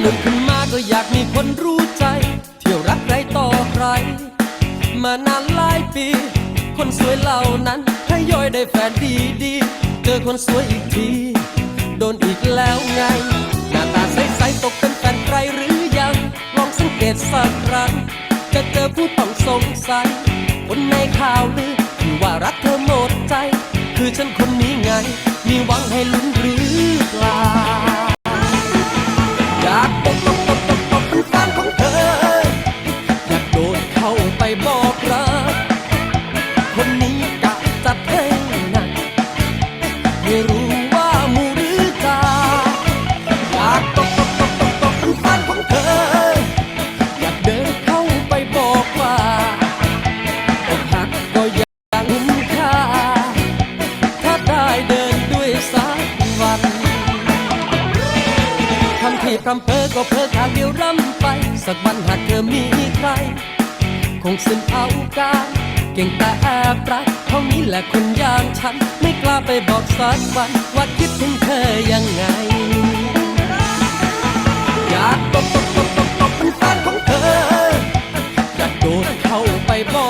หนุ่มขึ้นมาก็อยากมีคนรู้ใจ เที่ยวรักใครต่อใคร มานานหลายปี คนสวยเหล่านั้นถ้ย่อยได้แฟนดีๆเจอคนสวยอีกที โดนอีกแล้วไง หน้าตาใสๆตกเป็นแฟนใครหรือยัง ลองสังเกตสักครั้ง จะเจอผู้ต้องสงสัย คนในข่าวลือที่ว่ารักเธอหมดใจ คือฉันคนนี้ไง มีหวังให้ลุ้นหรือ คำที่พรำเพอก็เพอทางเดียวร่ำไป สักวันหากเธอมีใคร คงสิ้นเอาการ เก่งแต่แอบรักเท่านี้แหละคนอย่างฉัน ไม่กล้าไปบอกสักวันว่าคิดถึงเธอยังไง อยากตบตบตบตบตบเป็นแฟนของเธออยากโดดเข้าไปบอก